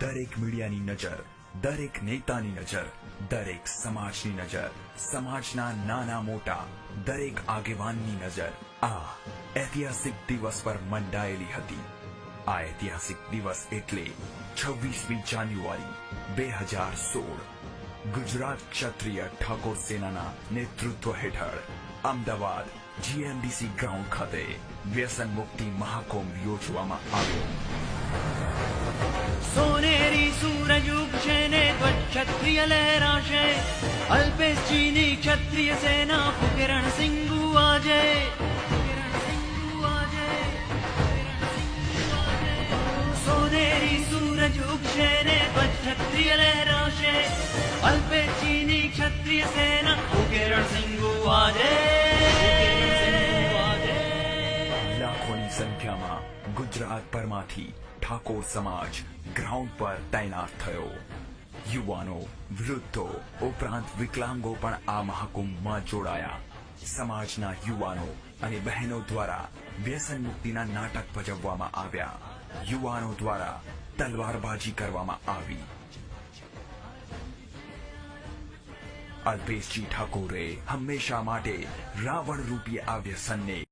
દરેક મીડિયાની નજર, દરેક નેતાની નજર, દરેક સમાજની નજર, સમાજના નાના મોટા, દરેક આગેવાનની નજર. આ ઐતિહાસિક દિવસ પર મંડાયેલી હતી. આ ઐતિહાસિક દિવસ એટલે છવ્વીસમી જાન્યુઆરી, બે હજાર સોળ. ગુજરાત ક્ષત્રિય ઠાકોર સેનાના નેતૃત્વ હેઠળ અમદાવાદ જીએમડીસી ગ્રાઉન્ડ ખાતે વ્યસન મુક્તિ મહાકુંભ યોજવામાં આવ્યો. ચીની ક્ષત્રિય સેના ફુકિરણ સિંગુ આજે. સોનેરી સૂરજ ઉગશે ને ક્ષત્રિય લહેરાશે અલ્પેશ ચીની ક્ષત્રિય સેના ફુકિરણ સિંગુ આજે લાખોની સંખ્યામાં ગુજરાત પરમાંથી ઠાકોર સમાજ ગ્રાઉન્ડ પર તૈનાત થયો યુવાનો, વૃદ્ધો, ઉપરાંત વિકલાંગો પણ આ મહાકુંભમાં જોડાયા. સમાજના યુવાનો અને બહેનો દ્વારા વ્યસન મુક્તિના નાટક ભજવવામાં આવ્યા. યુવાનો દ્વારા તલવારબાજી કરવામાં આવી. અલ્પેશજી ઠાકોરે હંમેશા માટે રાવણ રૂપી આ વ્યસનને